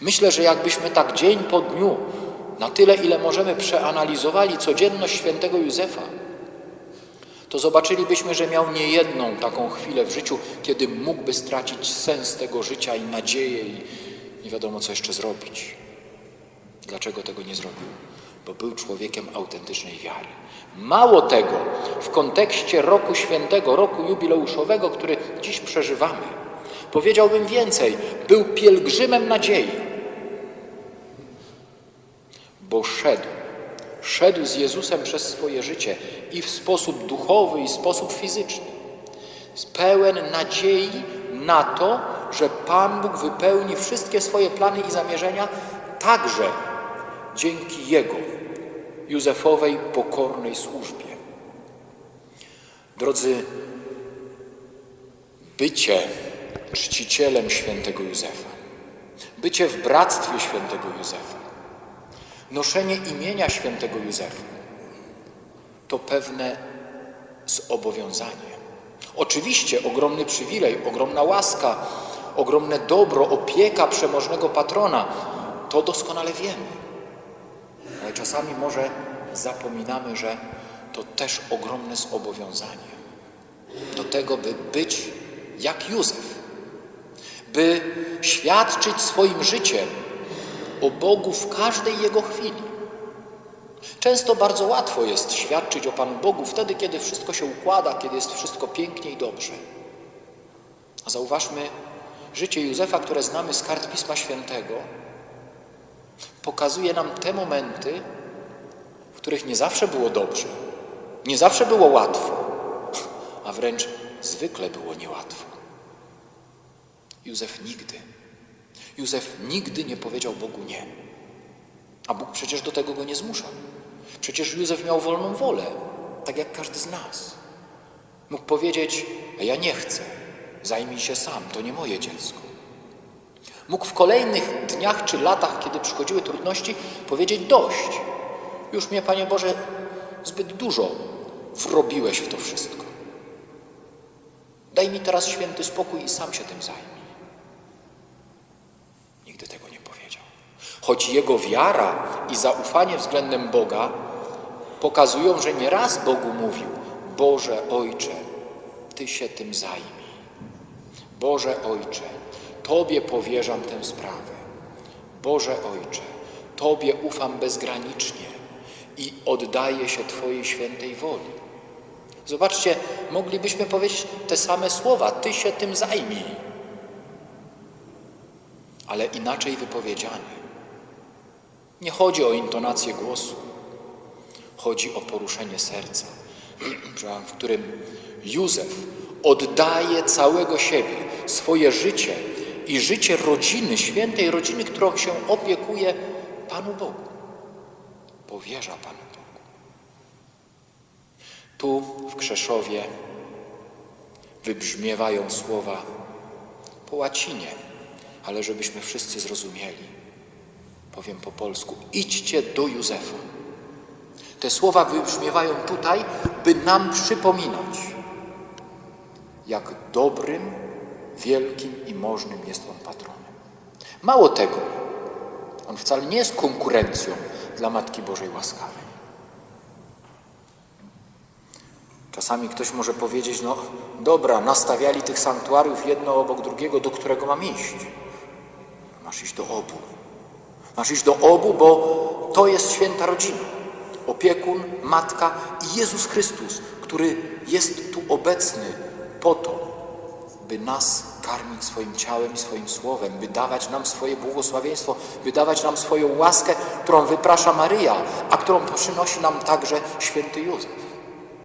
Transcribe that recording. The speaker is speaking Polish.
Myślę, że jakbyśmy tak dzień po dniu, na tyle ile możemy, przeanalizowali codzienność świętego Józefa, to zobaczylibyśmy, że miał niejedną taką chwilę w życiu, kiedy mógłby stracić sens tego życia i nadzieję i nie wiadomo co jeszcze zrobić. Dlaczego tego nie zrobił? Bo był człowiekiem autentycznej wiary. Mało tego, w kontekście roku świętego, roku jubileuszowego, który dziś przeżywamy, powiedziałbym więcej, był pielgrzymem nadziei, bo szedł Szedł z Jezusem przez swoje życie i w sposób duchowy, i sposób fizyczny. Pełen nadziei na to, że Pan Bóg wypełni wszystkie swoje plany i zamierzenia, także dzięki Jego, Józefowej, pokornej służbie. Drodzy, bycie czcicielem świętego Józefa, bycie w bractwie świętego Józefa, Noszenie imienia świętego Józefa to pewne zobowiązanie. Oczywiście ogromny przywilej, ogromna łaska, ogromne dobro, opieka przemożnego patrona, to doskonale wiemy. Ale czasami może zapominamy, że to też ogromne zobowiązanie do tego, by być jak Józef, by świadczyć swoim życiem o Bogu w każdej Jego chwili. Często bardzo łatwo jest świadczyć o Panu Bogu wtedy, kiedy wszystko się układa, kiedy jest wszystko pięknie i dobrze. A zauważmy, życie Józefa, które znamy z kart Pisma Świętego, pokazuje nam te momenty, w których nie zawsze było dobrze, nie zawsze było łatwo, a wręcz zwykle było niełatwo. Józef nigdy Józef nigdy nie powiedział Bogu nie. A Bóg przecież do tego go nie zmuszał. Przecież Józef miał wolną wolę, tak jak każdy z nas. Mógł powiedzieć, ja nie chcę, zajmij się sam, to nie moje dziecko. Mógł w kolejnych dniach czy latach, kiedy przychodziły trudności, powiedzieć dość. Już mnie, Panie Boże, zbyt dużo wrobiłeś w to wszystko. Daj mi teraz święty spokój i sam się tym zajmij. Nigdy tego nie powiedział. Choć jego wiara i zaufanie względem Boga pokazują, że nie raz Bogu mówił: Boże Ojcze, Ty się tym zajmij. Boże Ojcze, Tobie powierzam tę sprawę. Boże Ojcze, Tobie ufam bezgranicznie i oddaję się Twojej świętej woli. Zobaczcie, moglibyśmy powiedzieć te same słowa: Ty się tym zajmij ale inaczej wypowiedziany. Nie chodzi o intonację głosu, chodzi o poruszenie serca, w którym Józef oddaje całego siebie, swoje życie i życie rodziny, świętej rodziny, którą się opiekuje Panu Bogu. Powierza Panu Bogu. Tu w Krzeszowie wybrzmiewają słowa po łacinie ale żebyśmy wszyscy zrozumieli, powiem po polsku, idźcie do Józefa. Te słowa wybrzmiewają tutaj, by nam przypominać, jak dobrym, wielkim i możnym jest On patronem. Mało tego, On wcale nie jest konkurencją dla Matki Bożej Łaskawej. Czasami ktoś może powiedzieć, no dobra, nastawiali tych sanktuariów jedno obok drugiego, do którego mam iść. Masz iść do obu. Masz iść do obu, bo to jest święta rodzina. Opiekun, matka i Jezus Chrystus, który jest tu obecny po to, by nas karmić swoim ciałem i swoim słowem, by dawać nam swoje błogosławieństwo, by dawać nam swoją łaskę, którą wyprasza Maryja, a którą przynosi nam także święty Józef.